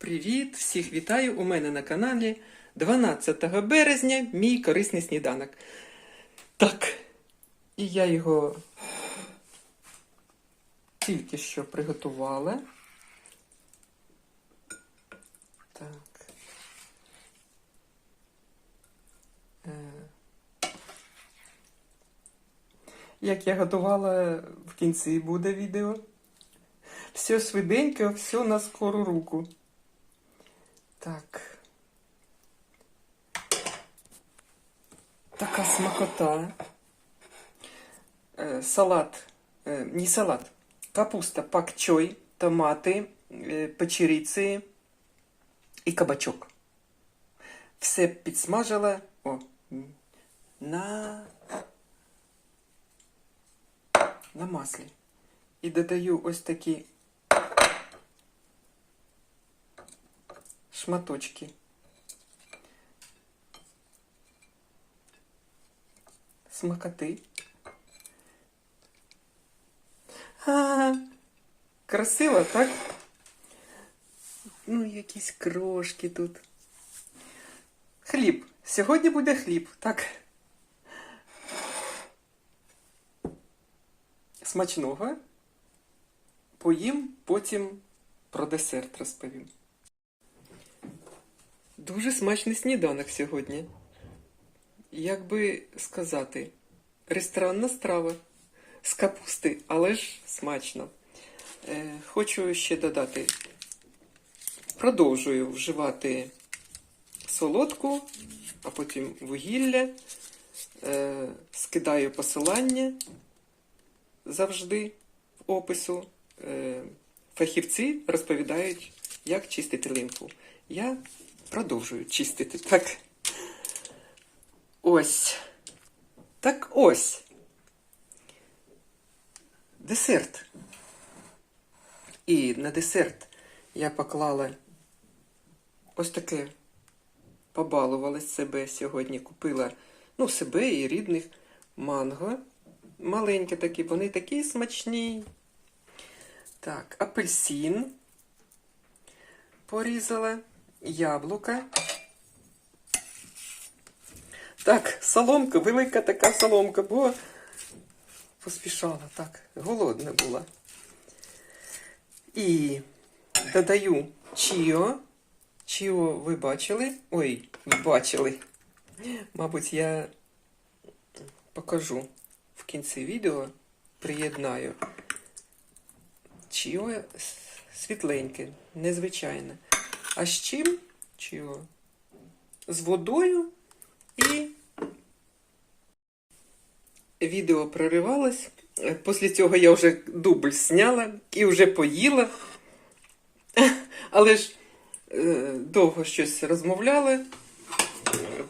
Привіт! Всіх вітаю у мене на каналі 12 березня мій корисний сніданок. Так, і я його тільки що приготувала. Так. Е, Як я готувала, в кінці буде відео. Все швиденько, все на скору руку. Так. Така смакота. Е, салат. Не салат. Капуста, пакчой, томати, е, печериці і кабачок. Все підсмажила. О, на, на маслі. І додаю ось такі шматочки. Смакоти. А, красиво, так? Ну, якісь крошки тут. Хліб. Сьогодні буде хліб, так. Смачного. Поїм, потім про десерт розповім. Дуже смачний сніданок сьогодні. Як би сказати, ресторанна страва з капусти, але ж смачно. Е, хочу ще додати, продовжую вживати солодку, а потім вугілля, е, скидаю посилання завжди в опису. Е, фахівці розповідають, як чистити лимфу. Я продовжую чистити. Так. Ось. Так ось. Десерт. І на десерт я поклала ось таке. Побалувалась себе сьогодні. Купила ну, себе і рідних манго. Маленькі такі, вони такі смачні. Так, апельсин порізала, яблука. Так, соломка, велика така соломка, бо поспішала, так, голодна була. І додаю чіо. Чіо ви бачили? Ой, бачили. Мабуть, я покажу в кінці відео, приєднаю. Чіо світленьке, незвичайне. А з чим? Чіо? З водою і відео проривалось. Після цього я вже дубль зняла і вже поїла. Але ж е, довго щось розмовляли,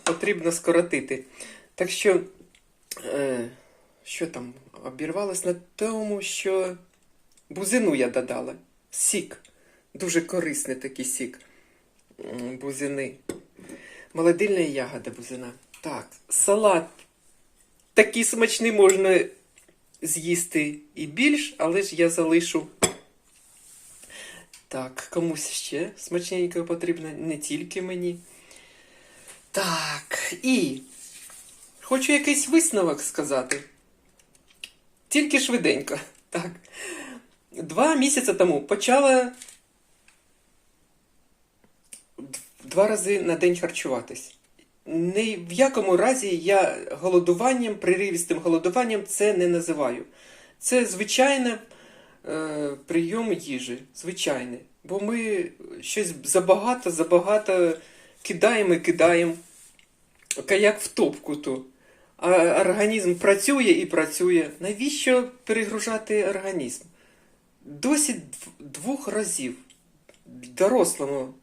потрібно скоротити. Так що, е, що там, обірвалось на тому, що бузину я додала. Сік. Дуже корисний такий сік бузини. Молодильна ягода бузина. Так, салат. Такий смачний можна з'їсти і більш, але ж я залишу. Так, комусь ще смачненько потрібно, не тільки мені. Так, і хочу якийсь висновок сказати. Тільки швиденько. Так. Два місяці тому почала два рази на день харчуватись. Ні в якому разі я голодуванням, приривістим голодуванням це не називаю. Це звичайний е, прийом їжі. Звичайний. Бо ми щось забагато, забагато кидаємо і кидаємо. Як в топку то. А організм працює і працює. Навіщо перегружати організм? Дв- двох разів дорослому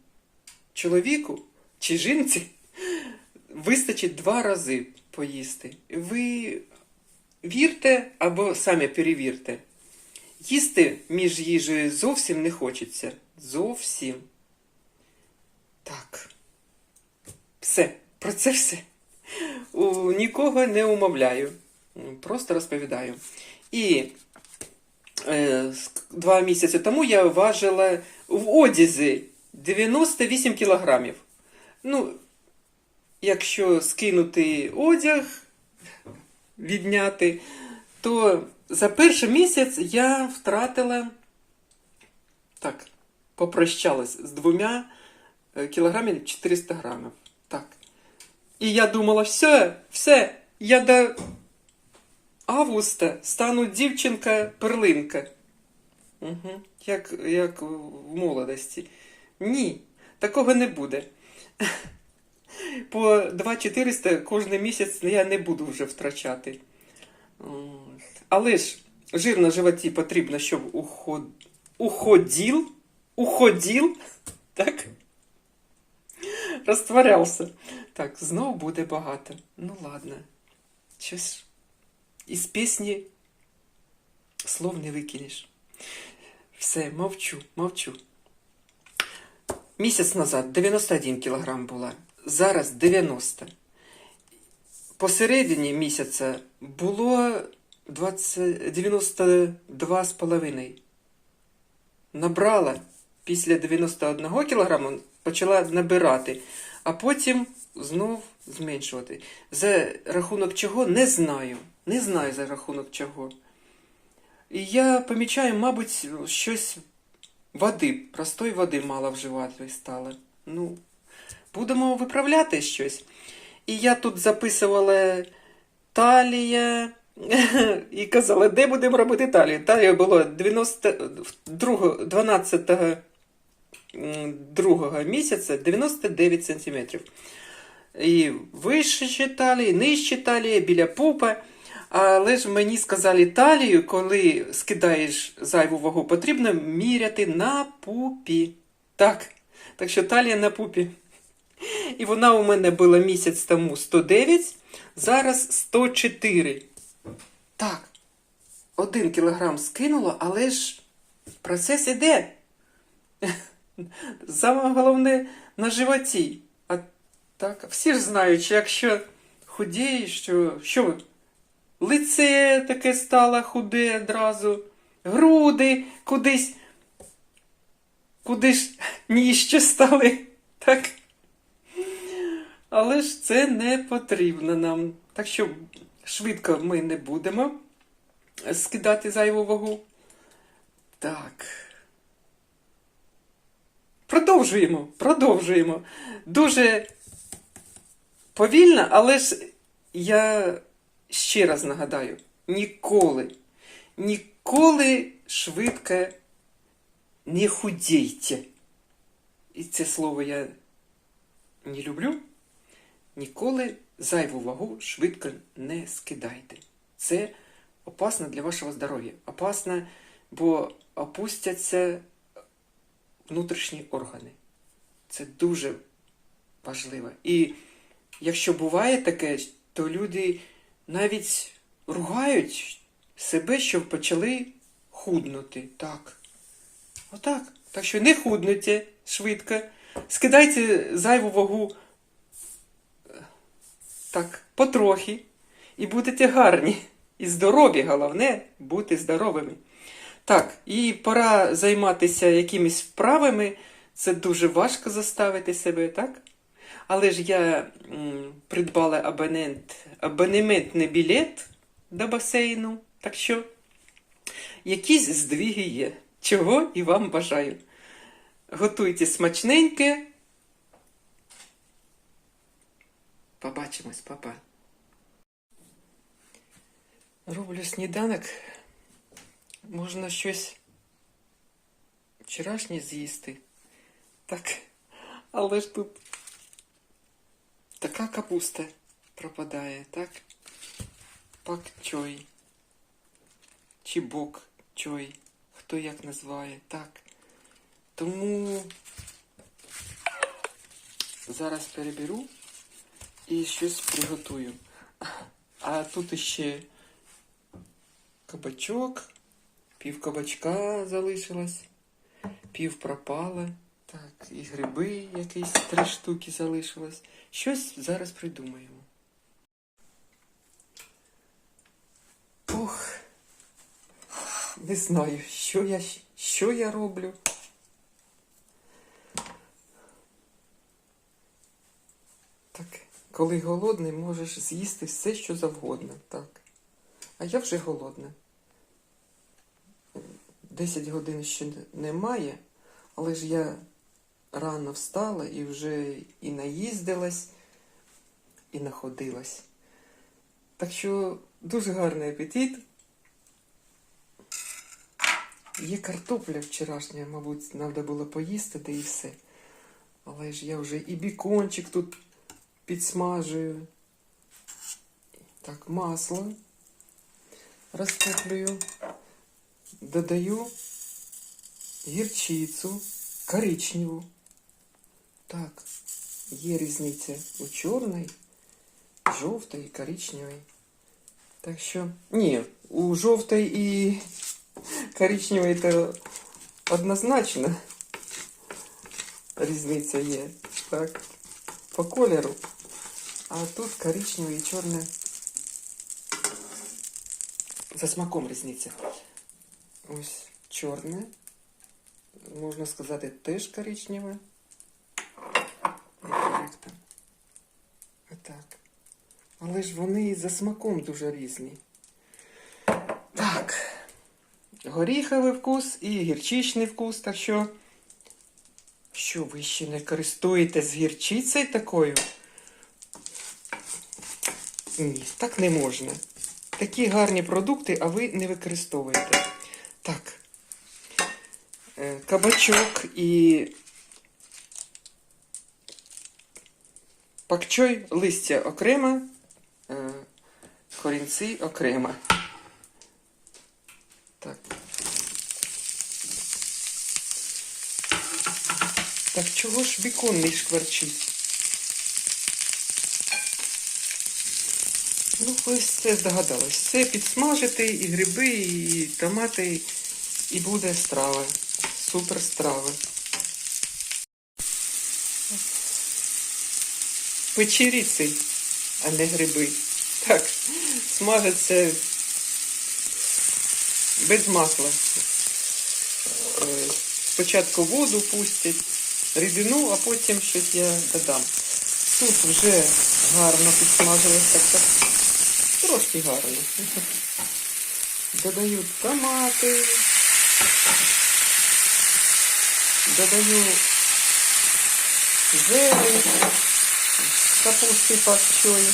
чоловіку чи жінці вистачить два рази поїсти. Ви вірте або самі перевірте. Їсти між їжею зовсім не хочеться. Зовсім. Так. Все. Про це все. У, нікого не умовляю. Просто розповідаю. І е, два місяці тому я важила в одязі 98 кілограмів. Ну, якщо скинути одяг, відняти, то за перший місяць я втратила, так, попрощалась з двома е, кілограмів 400 грамів. Так. І я думала, все, все, я до августа стану дівчинка-перлинка. Угу. Як, як в молодості. Ні, такого не буде. По 2400 кожен місяць я не буду вже втрачати. Але ж жир на животі потрібно, щоб уход... уходил, уходил, так? Розтворявся. Так, знов буде багато. Ну ладно. Щось із пісні слов не викинеш. Все, мовчу, мовчу. Місяць назад 91 кілограм була, зараз 90. Посередині місяця було 92,5. Набрала після 91 кілограму, почала набирати, а потім знов зменшувати. За рахунок чого не знаю. Не знаю за рахунок чого. І я помічаю, мабуть, щось води, простої води мало вживати стало. Ну, будемо виправляти щось. І я тут записувала талія і казала, де будемо робити талію. Талія було 92, 12 другого місяця 99 сантиметрів. І вище талії, нижче талії, біля пупа. Але ж мені сказали талію, коли скидаєш зайву вагу, потрібно міряти на пупі. Так, так що талія на пупі. І вона у мене була місяць тому 109, зараз 104. Так, один кілограм скинуло, але ж процес іде. Саме головне на животі. А так, всі ж знають, що якщо худієш, що, що лице таке стало худе одразу, груди кудись, куди ж ніжче стали. Так? Але ж це не потрібно нам. Так що швидко ми не будемо скидати зайву вагу. Так. Продовжуємо, продовжуємо. Дуже повільно, але ж я ще раз нагадаю: ніколи, ніколи швидко не худійте. І це слово я не люблю. Ніколи зайву вагу швидко не скидайте. Це опасно для вашого здоров'я. Опасно, бо опустяться внутрішні органи. Це дуже важливо. І якщо буває таке, то люди навіть ругають себе, щоб почали худнути. Так. Отак. Так що не худнуйте швидко. Скидайте зайву вагу е, так, потрохи. І будете гарні. І здорові, головне бути здоровими. Так, і пора займатися якимись вправами. Це дуже важко заставити себе, так? Але ж я м, придбала абонент, абонементний білет до басейну. Так що якісь здвіги є. Чого і вам бажаю. Готуйте смачненьке. Побачимось, папа. Роблю сніданок. Можна щось вчорашнє з'їсти. Так, але ж тут така капуста пропадає, так? Пак чой. Чи бок чой. Хто як називає, так. Тому зараз переберу і щось приготую. А тут іще кабачок, пів кабачка залишилось, пів пропало. Так, і гриби якісь три штуки залишилось. Щось зараз придумаємо. Ох, не знаю, що я що я роблю. Так, коли голодний, можеш з'їсти все, що завгодно, так. А я вже голодна. 10 годин ще немає, але ж я рано встала і вже і наїздилась, і находилась. Так що дуже гарний апетит. Є картопля вчорашня, мабуть, треба було поїсти, да і все. Але ж я вже і бікончик тут підсмажую. Так, масло розтоплюю. Додаю гірчицю коричневу. Так, є різниця у чорної, жовтої і коричневої. Так що, ні, у жовтої і коричневої то однозначно різниця є. Так, по кольору. А тут коричневе і чорне. За смаком різниця. Ось чорне. Можна сказати, теж коричневе. Але ж вони за смаком дуже різні. Так. Горіховий вкус і гірчичний вкус, так що. Що ви ще не користуєтесь гірчицею такою? Ні, так не можна. Такі гарні продукти, а ви не використовуєте. Так. Е, Кабачок і пакчой листя окремо, корінці окремо. Так. Так чого ж бікон не шкварчить? Ну, ось це здогадалось. Все підсмажити, і гриби, і томати, і буде страва. Супер страва. Печеріці, а не гриби. Так, смажаться без масла. Е, Спочатку воду пустять, рідину, а потім щось я додам. Тут вже гарно підсмажилось, так, так трошки гарно. Додаю томати. Додаю зелень, капусти пакчою.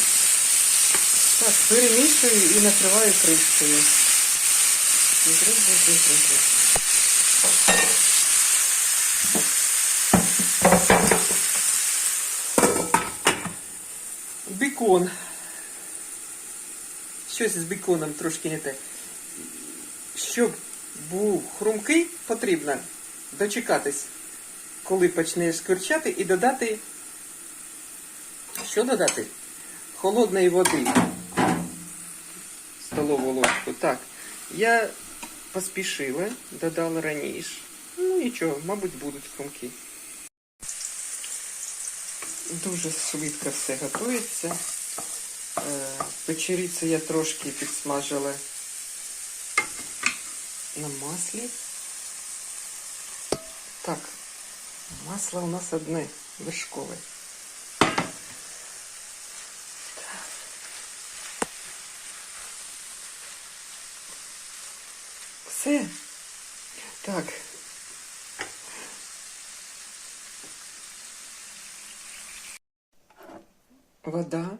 Так, перемішую і накриваю кришкою. Бікон. Щось з біконом трошки не те. Щоб був хрумкий, потрібно дочекатись, коли почне скорчати, і додати. Що додати? Холодної води. Столову ложку. Так. Я поспішила, додала раніше. Ну нічого, мабуть, будуть хрумкі. Дуже швидко все готується. Е, Печерицю я трошки підсмажила на маслі. Так, масло у нас одне вершкове. Все. Так. Вода.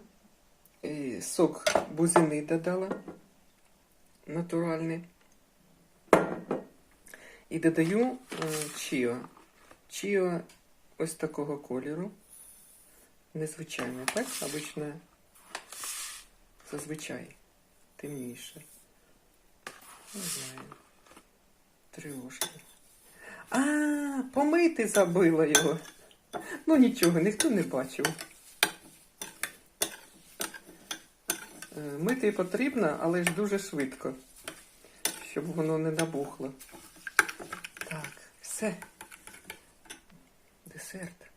І сок бузини додала. Натуральний. І додаю чіо. Чіо ось такого кольору. Незвичайне, так? Обично зазвичай темніше. Не знаю. Трошки. А, помити забила його. Ну нічого, ніхто не бачив. Е, Мити потрібно, але ж дуже швидко, щоб воно не набухло. Так, все. Десерт.